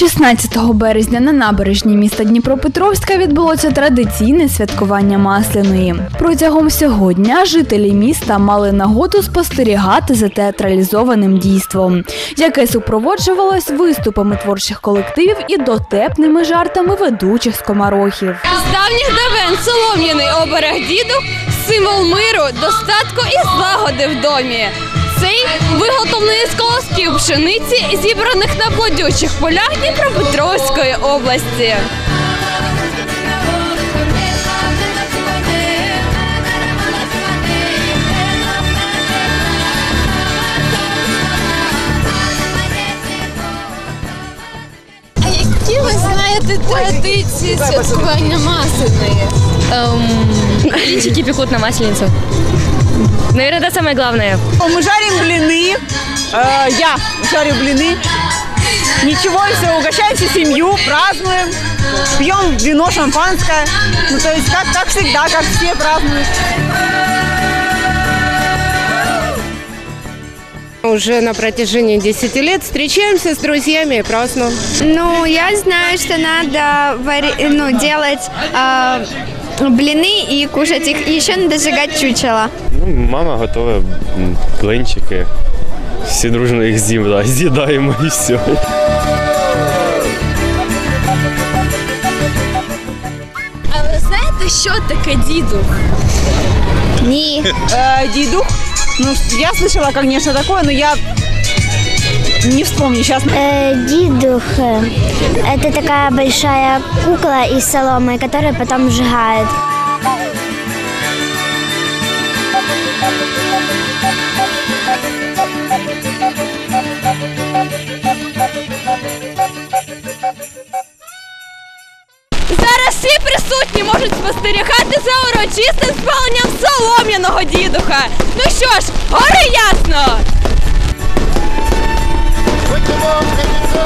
16 березня на набережній міста Дніпропетровська відбулося традиційне святкування Масляної. Протягом всього дня жителі міста мали нагоду спостерігати за театралізованим дійством, яке супроводжувалось виступами творчих колективів і дотепними жартами ведучих скоморохів. З давніх давен солом'яний оберег дідух символ миру, достатку і злагоди в домі. Цей виготовлений з колосків пшениці, зібраних на плодючих полях Дніпропетровської області. А які ви знаєте традиції святкування масляної? Блинчики пекут на масленицу. Наверное, это самое главное. Мы жарим блины. Э, я жарю блины. Ничего, все, угощаемся семью, празднуем, пьем вино, шампанское. Ну, то есть, как, как всегда, как все празднуют. Уже на протяжении 10 лет встречаемся с друзьями и празднуем. Ну, я знаю, что надо вари- ну, делать а, блины и кушать их. И еще надо сжигать чучело. Ну, мама готує м, блинчики. Всі дружно їх з'їм- з'їдаємо і все. А ви знаєте, що таке дідух? Не. Э, дедух, ну, я слышала, конечно, такое, но я не вспомню сейчас. Э, дидух э, – это такая большая кукла из соломы, которую потом сжигают. Зараз всі присутні можуть спостерігати за урочистим спаленням солом'яного дідуха. Ну що ж, гори ясно! Come on,